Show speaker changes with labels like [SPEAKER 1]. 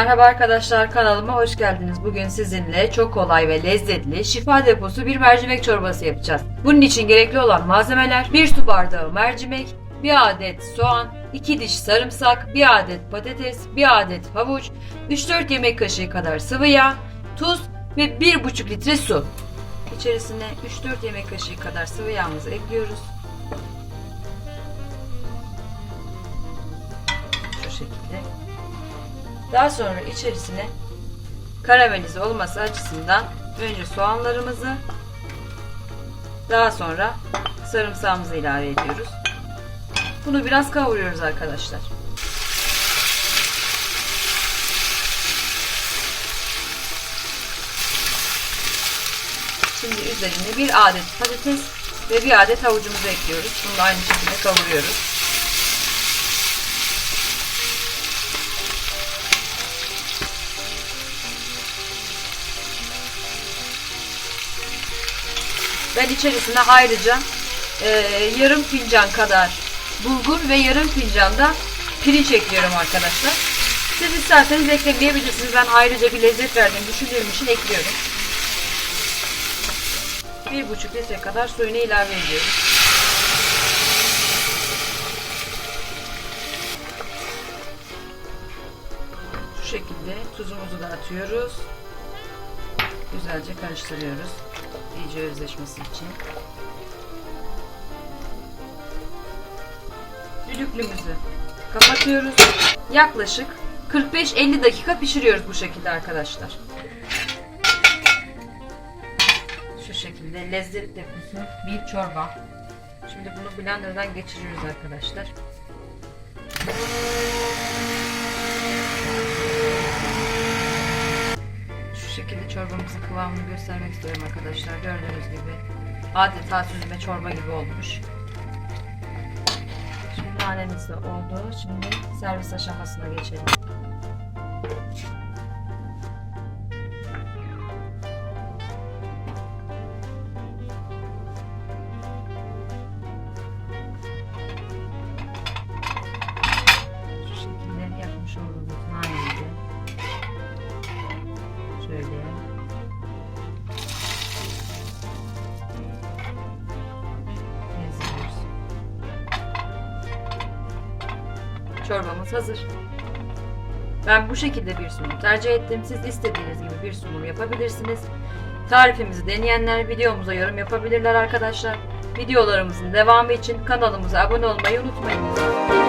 [SPEAKER 1] Merhaba arkadaşlar kanalıma hoş geldiniz. Bugün sizinle çok kolay ve lezzetli şifa deposu bir mercimek çorbası yapacağız. Bunun için gerekli olan malzemeler 1 su bardağı mercimek, 1 adet soğan, 2 diş sarımsak, 1 adet patates, 1 adet havuç, 3-4 yemek kaşığı kadar sıvı yağ, tuz ve 1,5 litre su. İçerisine 3-4 yemek kaşığı kadar sıvı yağımızı ekliyoruz. Şu şekilde. Daha sonra içerisine karamelize olması açısından önce soğanlarımızı daha sonra sarımsağımızı ilave ediyoruz. Bunu biraz kavuruyoruz arkadaşlar. Şimdi üzerine bir adet patates ve bir adet havucumuzu ekliyoruz. Bunu da aynı şekilde kavuruyoruz. Ben içerisine ayrıca e, yarım fincan kadar bulgur ve yarım fincan da pirinç ekliyorum arkadaşlar. Siz isterseniz eklemeyebilirsiniz. Ben ayrıca bir lezzet verdiğini düşündüğüm için ekliyorum. Bir buçuk litre kadar suyunu ilave ediyoruz. Şu şekilde tuzumuzu da atıyoruz. Güzelce karıştırıyoruz. İyice özleşmesi için. Düdüklümüzü kapatıyoruz. Yaklaşık 45-50 dakika pişiriyoruz bu şekilde arkadaşlar. Şu şekilde lezzet deposu bir çorba. Şimdi bunu blenderdan geçiriyoruz arkadaşlar. Şekilde çorbamızın kıvamını göstermek istiyorum arkadaşlar. Gördüğünüz gibi adeta süzme çorba gibi olmuş. Şimdi nanemiz de oldu. Şimdi servis aşamasına geçelim. Çorbamız hazır. Ben bu şekilde bir sunum tercih ettim. Siz istediğiniz gibi bir sunum yapabilirsiniz. Tarifimizi deneyenler videomuza yorum yapabilirler arkadaşlar. Videolarımızın devamı için kanalımıza abone olmayı unutmayın.